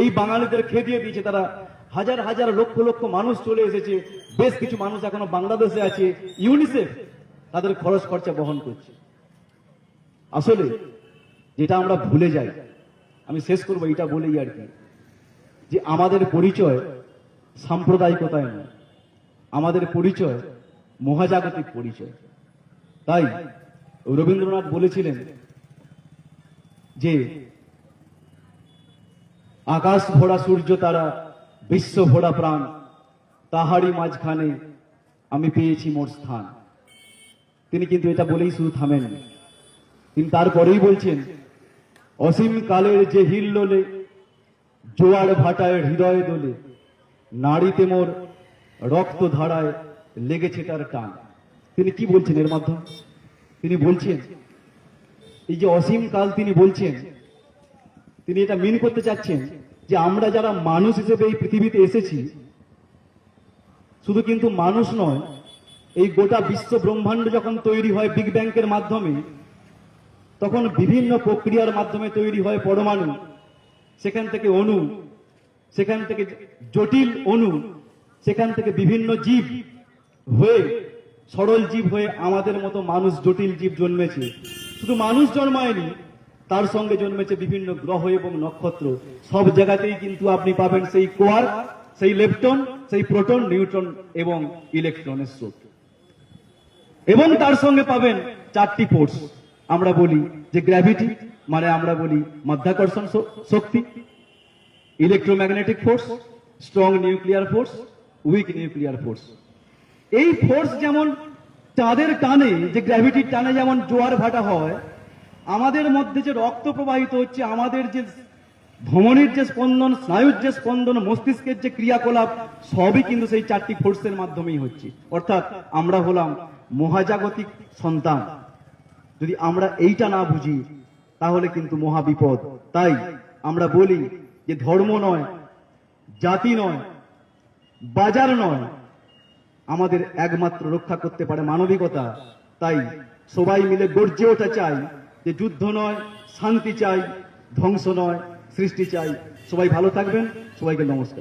এই বাঙালিদের খেদিয়ে দিয়েছে তারা। হাজার হাজার লক্ষ লক্ষ মানুষ চলে এসেছে। বেশ কিছু মানুষ এখনও বাংলাদেশে আছে। ইউনিসেফ তাদের খরচ খরচা বহন করছে। আসলে যেটা আমরা ভুলে যাই, আমি শেষ করব এটা বলেই আর কি, যে আমাদের পরিচয় সাম্প্রদায়িকতায় নয়। আমাদের পরিচয় মহাজাগতিক পরিচয়। তাই রবীন্দ্রনাথ বলেছিলেন যে আকাশ ভরা সূর্য, তারা, বিশ্ব ভরা প্রাণ। তাহারই মাঝখানে আমি পেয়েছি মোর স্থান। তিনি কিন্তু এটা বলেই শুধু থামেন। তিনি তারপরেই বলছেন, অসীম কালের যে হিল হিল্লোলে জোয়ার ভাটায় হৃদয় দোলে নারীতে মোর রক্ত ধারায় লেগেছে তার টান। তিনি কি বলছেন এর মাধ্যমে? তিনি বলছেন, এই যে অসীম কাল তিনি বলছেন তিনি এটা মিন করতে চাচ্ছেন যে আমরা যারা মানুষ হিসেবে এই পৃথিবীতে এসেছি, শুধু কিন্তু মানুষ নয়, এই গোটা বিশ্ব ব্রহ্মাণ্ড যখন তৈরি হয় বিগ ব্যাংকের মাধ্যমে, তখন বিভিন্ন প্রক্রিয়ার মাধ্যমে তৈরি হয় পরমাণু। সেখান থেকে অণু, সেখান থেকে জটিল অণু, সেখান থেকে বিভিন্ন জীব হয়ে, সরল জীব হয়ে আমাদের মতো মানুষ জটিল জীব জন্মেছে। শুধু মানুষ জন্মায়নি তার সঙ্গে জন্মেছে বিভিন্ন গ্রহ এবং নক্ষত্র। সব জায়গাতেই কিন্তু আপনি পাবেন সেই কোয়ার সেই লেপটন, সেই প্রোটন, নিউট্রন এবং ইলেকট্রনের স্রোত। এবং তার সঙ্গে পাবেন চারটি ফোর্স। আমরা বলি যে গ্র্যাভিটি মানে আমরা বলি মাধ্যাকর্ষণ শক্তি, electromagnetic force, strong nuclear force, weak nuclear force. এই ফোর্স যেমন চাঁদের টানে, যে গ্র্যাভিটির টানে যেমন জোয়ার ভাটা হয় আমাদের মধ্যে যে রক্ত প্রবাহিত হচ্ছে, আমাদের যে ধমনির যে স্পন্দন, স্নায়ুর যে স্পন্দন, মস্তিষ্কের যে ক্রিয়াকলাপ, সবই কিন্তু সেই চারটি ফোর্সের মাধ্যমেই হচ্ছে। অর্থাৎ আমরা হলাম মহাজাগতিক সন্তান। যদি আমরা এইটা না বুঝি, তাহলে কিন্তু মহা বিপদ। তাই আমরা বলি যে ধর্ম নয়, জাতি নয়, বাজার নয়। আমাদের একমাত্র রক্ষা করতে পারে মানবিকতা। তাই সবাই মিলে গর্জে ওঠা চাই। যে যুদ্ধ নয় শান্তি চাই ধ্বংস নয় সৃষ্টি চাই। সবাই ভালো থাকবেন সবাইকে নমস্কার।